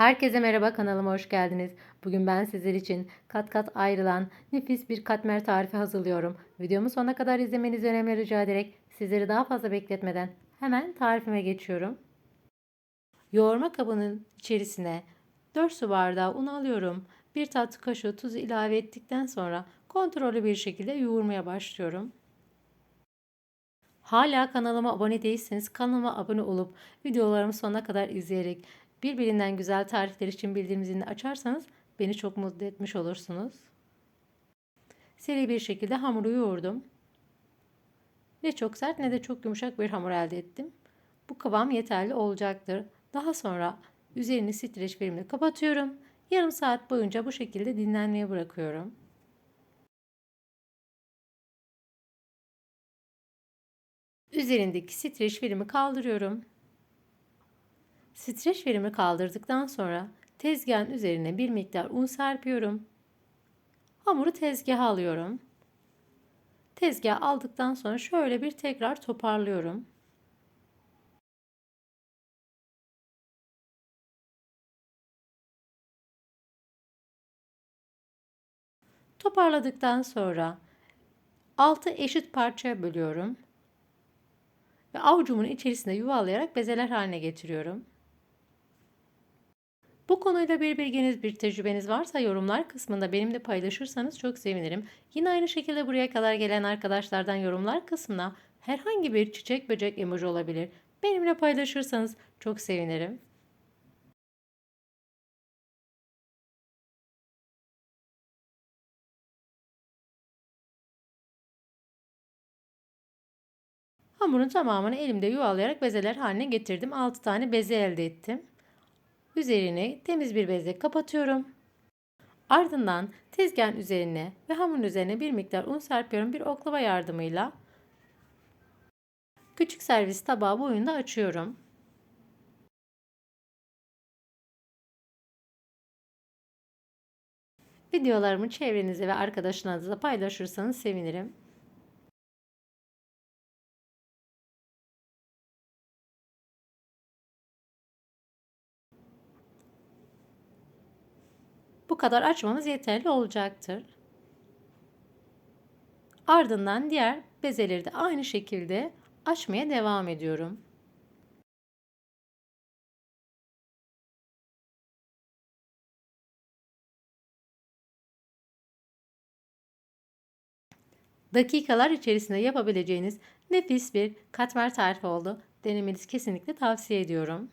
Herkese merhaba kanalıma hoş geldiniz. Bugün ben sizler için kat kat ayrılan nefis bir katmer tarifi hazırlıyorum. Videomu sonuna kadar izlemenizi önemli rica ederek sizleri daha fazla bekletmeden hemen tarifime geçiyorum. Yoğurma kabının içerisine 4 su bardağı un alıyorum. 1 tatlı kaşığı tuzu ilave ettikten sonra kontrollü bir şekilde yoğurmaya başlıyorum. Hala kanalıma abone değilseniz kanalıma abone olup videolarımı sonuna kadar izleyerek birbirinden güzel tarifler için bildirim zilini açarsanız beni çok mutlu etmiş olursunuz. Seri bir şekilde hamuru yoğurdum. Ne çok sert ne de çok yumuşak bir hamur elde ettim. Bu kıvam yeterli olacaktır. Daha sonra üzerini streç filmle kapatıyorum. Yarım saat boyunca bu şekilde dinlenmeye bırakıyorum. Üzerindeki streç filmi kaldırıyorum. Streç filmi kaldırdıktan sonra tezgahın üzerine bir miktar un serpiyorum. Hamuru tezgaha alıyorum. Tezgah aldıktan sonra şöyle bir tekrar toparlıyorum. Toparladıktan sonra 6 eşit parçaya bölüyorum ve avucumun içerisinde yuvalayarak bezeler haline getiriyorum. Bu konuyla bir bilginiz, bir tecrübeniz varsa yorumlar kısmında benimle paylaşırsanız çok sevinirim. Yine aynı şekilde buraya kadar gelen arkadaşlardan yorumlar kısmına herhangi bir çiçek böcek emoji olabilir. Benimle paylaşırsanız çok sevinirim. Hamurun tamamını elimde yuvalayarak bezeler haline getirdim. 6 tane beze elde ettim. Üzerini temiz bir bezle kapatıyorum. Ardından tezgahın üzerine ve hamurun üzerine bir miktar un serpiyorum. Bir oklava yardımıyla küçük servis tabağı boyunda açıyorum. Videolarımı çevrenize ve arkadaşlarınızla paylaşırsanız sevinirim. Kadar açmamız yeterli olacaktır. Ardından diğer bezeleri de aynı şekilde açmaya devam ediyorum. Dakikalar içerisinde yapabileceğiniz nefis bir katmer tarifi oldu. Denemenizi kesinlikle tavsiye ediyorum.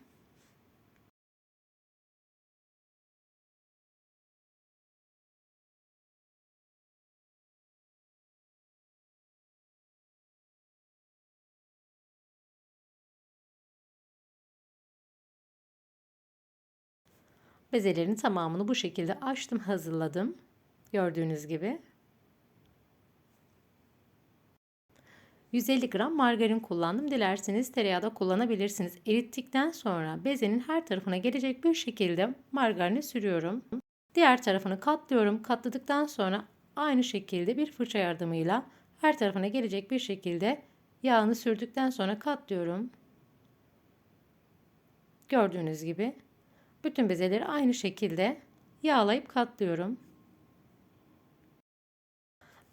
Bezelerin tamamını bu şekilde açtım, hazırladım. Gördüğünüz gibi. 150 gram margarin kullandım. Dilerseniz tereyağı da kullanabilirsiniz. Erittikten sonra bezenin her tarafına gelecek bir şekilde margarini sürüyorum. Diğer tarafını katlıyorum. Katladıktan sonra aynı şekilde bir fırça yardımıyla her tarafına gelecek bir şekilde yağını sürdükten sonra katlıyorum. Gördüğünüz gibi bütün bezeleri aynı şekilde yağlayıp katlıyorum.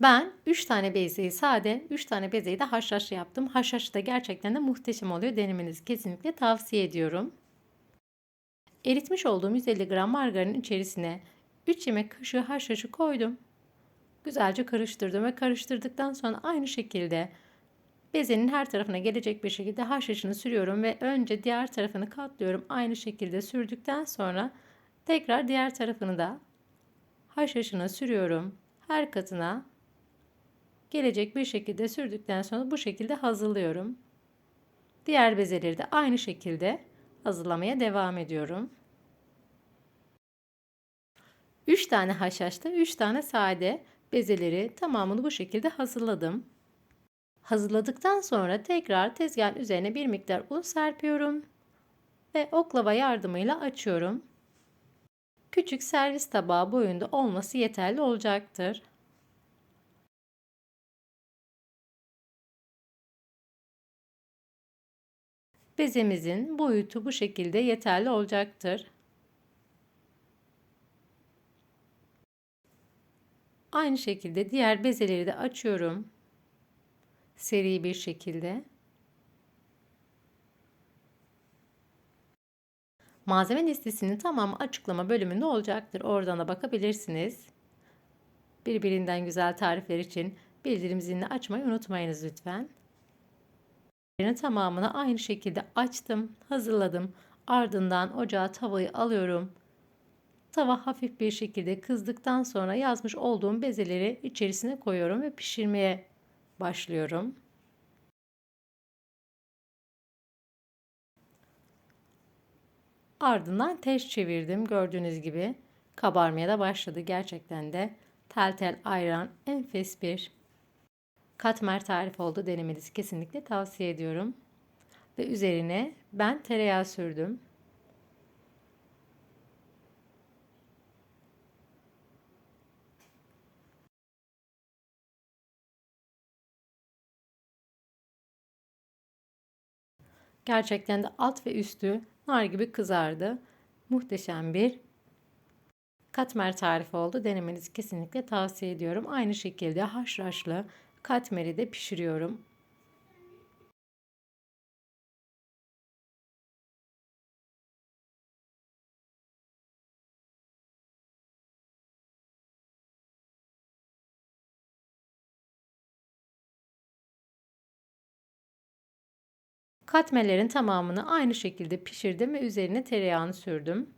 Ben 3 tane bezeyi sade, 3 tane bezeyi de haşhaşlı yaptım. Haşhaş da gerçekten de muhteşem oluyor. Denemenizi kesinlikle tavsiye ediyorum. Eritmiş olduğum 150 gram margarin içerisine 3 yemek kaşığı haşhaşı koydum. Güzelce karıştırdım ve karıştırdıktan sonra aynı şekilde Bezenin her tarafına gelecek bir şekilde haşhaşını sürüyorum ve önce diğer tarafını katlıyorum. Aynı şekilde sürdükten sonra tekrar diğer tarafını da haşhaşına sürüyorum. Her katına gelecek bir şekilde sürdükten sonra bu şekilde hazırlıyorum. Diğer bezeleri de aynı şekilde hazırlamaya devam ediyorum. 3 tane haşhaşta 3 tane sade bezeleri tamamını bu şekilde hazırladım. Hazırladıktan sonra tekrar tezgahın üzerine bir miktar un serpiyorum ve oklava yardımıyla açıyorum. Küçük servis tabağı boyunda olması yeterli olacaktır. Bezemizin boyutu bu şekilde yeterli olacaktır. Aynı şekilde diğer bezeleri de açıyorum. Seri bir şekilde. Malzeme listesinin tamamı açıklama bölümünde olacaktır. Oradan da bakabilirsiniz. Birbirinden güzel tarifler için bildirim zilini açmayı unutmayınız lütfen. Tamamını aynı şekilde açtım, hazırladım. Ardından ocağa tavayı alıyorum. Tava hafif bir şekilde kızdıktan sonra yazmış olduğum bezeleri içerisine koyuyorum ve pişirmeye başlıyorum. Ardından ters çevirdim. Gördüğünüz gibi kabarmaya da başladı. Gerçekten de tel tel ayran enfes bir katmer tarif oldu. Denemenizi kesinlikle tavsiye ediyorum. Ve üzerine ben tereyağı sürdüm. Gerçekten de alt ve üstü nar gibi kızardı. Muhteşem bir katmer tarifi oldu. Denemenizi kesinlikle tavsiye ediyorum. Aynı şekilde haşhaşlı katmeri de pişiriyorum. Katmerlerin tamamını aynı şekilde pişirdim ve üzerine tereyağını sürdüm.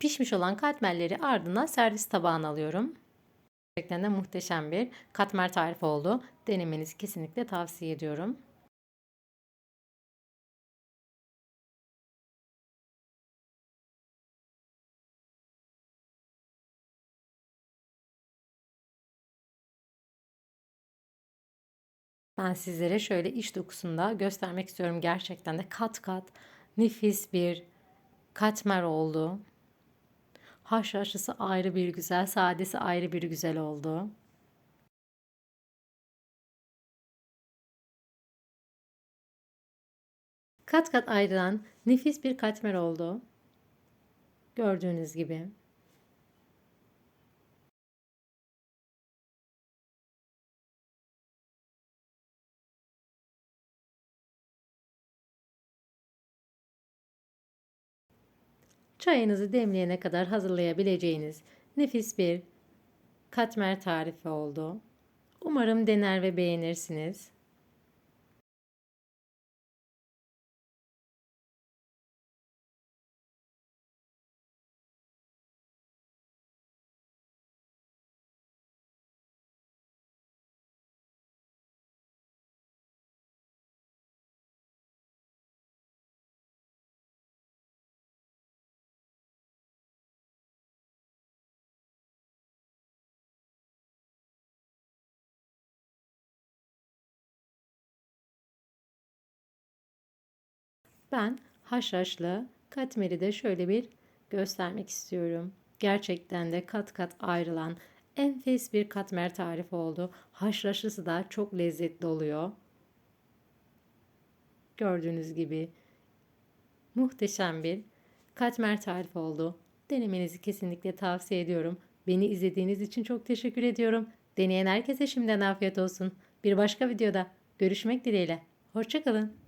Pişmiş olan katmerleri ardından servis tabağına alıyorum. Gerçekten de muhteşem bir katmer tarifi oldu. Denemenizi kesinlikle tavsiye ediyorum. Ben sizlere şöyle iç dokusunda göstermek istiyorum. Gerçekten de kat kat nefis bir katmer oldu. Haşhaşlısı ayrı bir güzel, sadesi ayrı bir güzel oldu. Kat kat ayrılan nefis bir katmer oldu. Gördüğünüz gibi. Çayınızı demleyene kadar hazırlayabileceğiniz nefis bir katmer tarifi oldu. Umarım dener ve beğenirsiniz. Ben haşhaşlı katmeri de şöyle bir göstermek istiyorum. Gerçekten de kat kat ayrılan enfes bir katmer tarifi oldu. Haşhaşlısı da çok lezzetli oluyor. Gördüğünüz gibi muhteşem bir katmer tarifi oldu. Denemenizi kesinlikle tavsiye ediyorum. Beni izlediğiniz için çok teşekkür ediyorum. Deneyen herkese şimdiden afiyet olsun. Bir başka videoda görüşmek dileğiyle. Hoşçakalın.